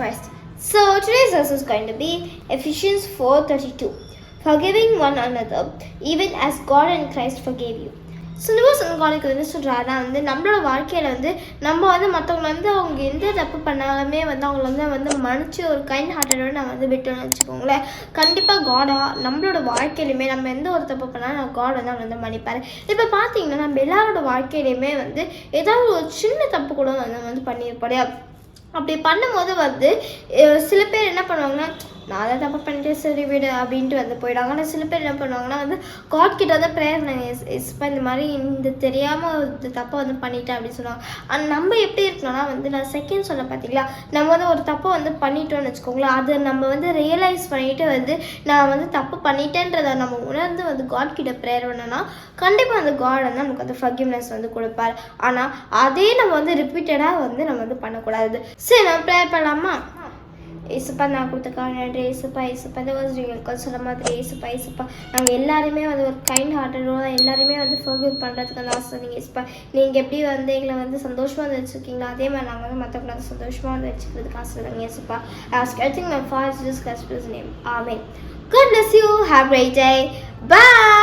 verse is going to be Ephesians 4:32. Forgiving one another, even as God and Christ forgave you. Cinemas காலிக்கு வந்து சொல்கிறாருன்னா வந்து நம்மளோட வாழ்க்கையில் வந்து நம்ம வந்து மற்றவங்க வந்து அவங்க எந்த தப்பு பண்ணாலுமே வந்து அவங்கள வந்து வந்து மன்னிச்சு ஒரு கைண்ட் ஹார்ட்டடோட நம்ம வந்து விட்டோம்னு வச்சுக்கோங்களேன் கண்டிப்பாக காடா நம்மளோட வாழ்க்கையிலுமே நம்ம எந்த ஒரு தப்பு பண்ணாலும் நம்ம காட் வந்து அவங்க வந்து மன்னிப்பார் இப்போ பார்த்தீங்கன்னா நம்ம எல்லாரோட வாழ்க்கையிலையுமே வந்து ஏதாவது ஒரு சின்ன தப்பு கூட வந்து வந்து பண்ணியிருப்போம் இல்லையா அப்படி பண்ணும்போது வந்து சில பேர் என்ன பண்ணுவாங்கன்னா நான் அதை தப்பு பண்ணிட்டு சரி விடு அப்படின்ட்டு வந்து போயிடுவாங்க. ஆனால் சில பேர் என்ன பண்ணுவாங்கன்னா வந்து காட் கிட்ட வந்து ப்ரேயர் இப்போ இந்த மாதிரி இந்த தெரியாமல் இந்த தப்பை வந்து பண்ணிட்டேன் அப்படின்னு சொல்லுவாங்க. ஆனால் நம்ம எப்படி இருக்கணும்னா வந்து நான் செகண்ட் சொல்ல பார்த்தீங்களா நம்ம வந்து ஒரு தப்பை வந்து பண்ணிட்டோம்னு வச்சுக்கோங்களேன். அதை நம்ம வந்து ரியலைஸ் பண்ணிட்டு வந்து நான் வந்து தப்பு பண்ணிட்டேன்றதை நம்ம உணர்ந்து வந்து காட் கிட்ட ப்ரேயர் பண்ணோன்னா கண்டிப்பாக அந்த காட் வந்து நமக்கு வந்து ஃபர்கிவ்னஸ் வந்து கொடுப்பார். ஆனால் அதே நம்ம வந்து ரிப்பீட்டடாக வந்து நம்ம வந்து பண்ணக்கூடாது. சரி நம்ம ப்ரேயர் பண்ணலாமா? ஏசுப்பா நான் கொடுத்துருக்காங்க நன்றி ஏசுப்பா ஏசுப்பா இந்த வாஸ் எங்களுக்கு சொன்ன மாதிரி ஏசுப்பா ஏசுப்பா நாங்கள் எல்லாருமே வந்து ஒரு கைண்ட் ஹார்ட்டடோட எல்லாருமே வந்து ஃபர்கிவ் பண்ணுறதுக்கு வந்து ஆசை நீங்கள் ஏசுப்பா நீங்கள் எப்படி வந்து எங்களை வந்து சந்தோஷமாக வந்து வச்சுருக்கீங்களோ அதே மாதிரி நாங்கள் வந்து மற்றவங்களை வந்து சந்தோஷமாக வந்து வச்சுக்கிறதுக்கு ஆசை நாங்கள் ஏசுப்பா ask I think my fast discuss name ஆமே God bless you. Have a great day. Bye.